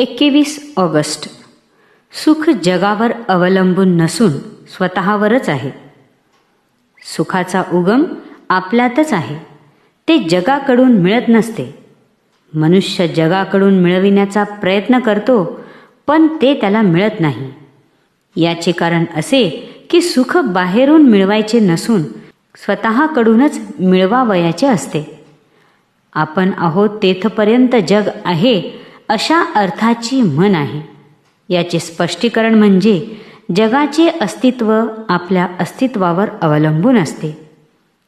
एकवीस ऑगस्ट. सुख जगावर अवलंबून नसून स्वतःवरच आहे. सुखाचा उगम आपल्यातच आहे. ते जगाकडून मिळत नसते. मनुष्य जगाकडून मिळविण्याचा प्रयत्न करतो पण ते त्याला मिळत नाही. याचे कारण असे की सुख बाहेरून मिळवायचे नसून स्वतःकडूनच मिळवावयाचे असते. आपण आहोत तेथपर्यंत जग आहे अशा अर्थाची म्हण आहे. याचे स्पष्टीकरण म्हणजे जगाचे अस्तित्व आपल्या अस्तित्वावर अवलंबून असते.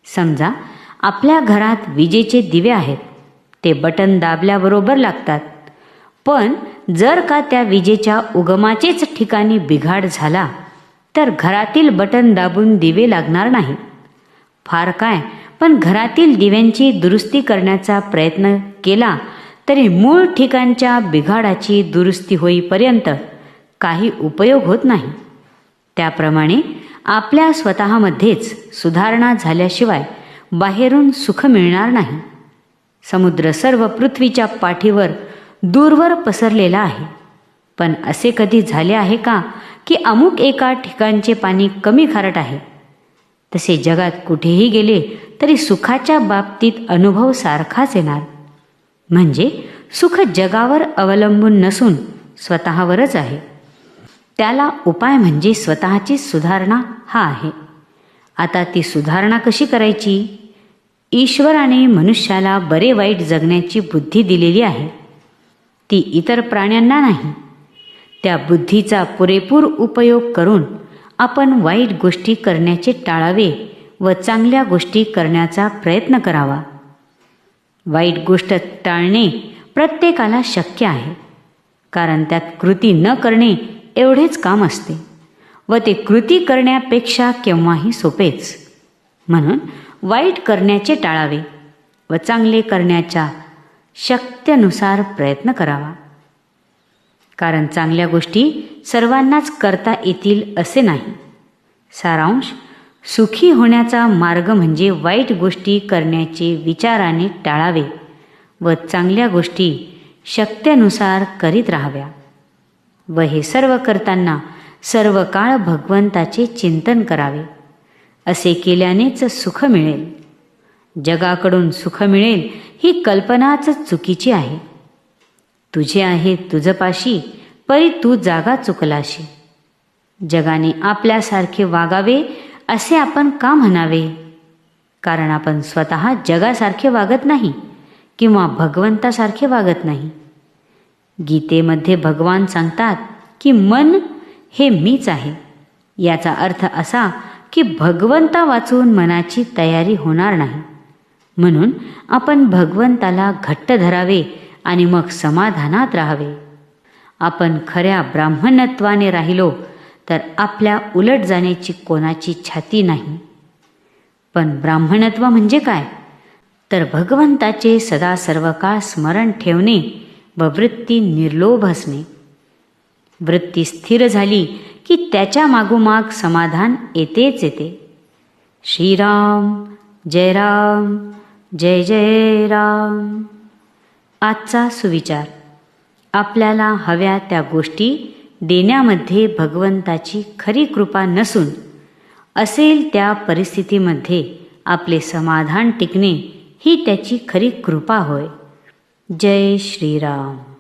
समजा आपल्या घरात विजेचे दिवे आहेत. ते बटन दाबल्याबरोबर लागतात. पण जर का त्या विजेच्या उगमाचेच ठिकाणी बिघाड झाला तर घरातील बटन दाबून दिवे लागणार नाहीत फार काय पण घरातील दिव्यांची दुरुस्ती करण्याचा प्रयत्न केला तरी मूळ ठिकाणच्या बिघाडाची दुरुस्ती होईपर्यंत काही उपयोग होत नाही. त्याप्रमाणे आपल्या स्वतःमध्येच सुधारणा झाल्याशिवाय बाहेरून सुख मिळणार नाही. समुद्र सर्व पृथ्वीच्या पाठीवर दूरवर पसरलेला आहे. पण असे कधी झाले आहे का की अमुक एका ठिकाणचे पाणी कमी खारट आहे? तसे जगात कुठेही गेले तरी सुखाच्या बाबतीत अनुभव सारखाच येणार. म्हणजे सुख जगावर अवलंबून नसून स्वतःवरच आहे. त्याला उपाय म्हणजे स्वतःची सुधारणा हा आहे. आता ती सुधारणा कशी करायची? ईश्वराने मनुष्याला बरे वाईट जगण्याची बुद्धी दिलेली आहे. ती इतर प्राण्यांना नाही. त्या बुद्धीचा पुरेपूर उपयोग करून आपण वाईट गोष्टी करण्याचे टाळावे व चांगल्या गोष्टी करण्याचा प्रयत्न करावा. वाईट गोष्ट टाळणे प्रत्येकाला शक्य आहे. कारण त्यात कृती न करणे एवढेच काम असते व ते कृती करण्यापेक्षा केव्हाही सोपेच. म्हणून वाईट करण्याचे टाळावे व चांगले करण्याच्या शक्त्यनुसार प्रयत्न करावा. कारण चांगल्या गोष्टी सर्वांनाच करता येतील असे नाही. सारांश सुखी होण्याचा मार्ग म्हणजे वाईट गोष्टी करण्याचे विचाराने टाळावे व चांगल्या गोष्टी शक्त्यानुसार करीत राहाव्या. व हे सर्व करताना सर्व काळ भगवंताचे चिंतन करावे. असे केल्यानेच सुख मिळेल. जगाकडून सुख मिळेल ही कल्पनाच चुकीची आहे. तुझे आहे तुझपाशी परी तू जागा चुकलाशी. जगाने आपल्यासारखे वागावे असे आपण का म्हणावे? कारण आपण स्वतः जगासारखे वागत नाही किंवा भगवंतासारखे वागत नाही. गीतेमध्ये भगवान सांगतात की मन हे मीच आहे. याचा अर्थ असा की भगवंता वाचून मनाची तयारी होणार नाही. म्हणून आपण भगवंताला घट्ट धरावे आणि मग समाधानात राहावे. आपण खऱ्या ब्राह्मणत्वाने राहिलो तर आपल्या उलट जाण्याची कोणाची छाती नाही. पण ब्राह्मणत्व म्हणजे काय? तर भगवंताचे सदा सर्व काळ स्मरण ठेवणे व वृत्ती निर्लोभ असणे. वृत्ती स्थिर झाली की त्याच्या मागोमाग समाधान येतेच येते. श्रीराम जय राम जय जय राम. आजचा सुविचार. आपल्याला हव्या त्या गोष्टी देण्यामध्ये भगवंताची खरी कृपा नसून असेल त्या परिस्थितीमध्ये आपले समाधान टिकणे ही त्याची खरी कृपा होय. जय श्रीराम.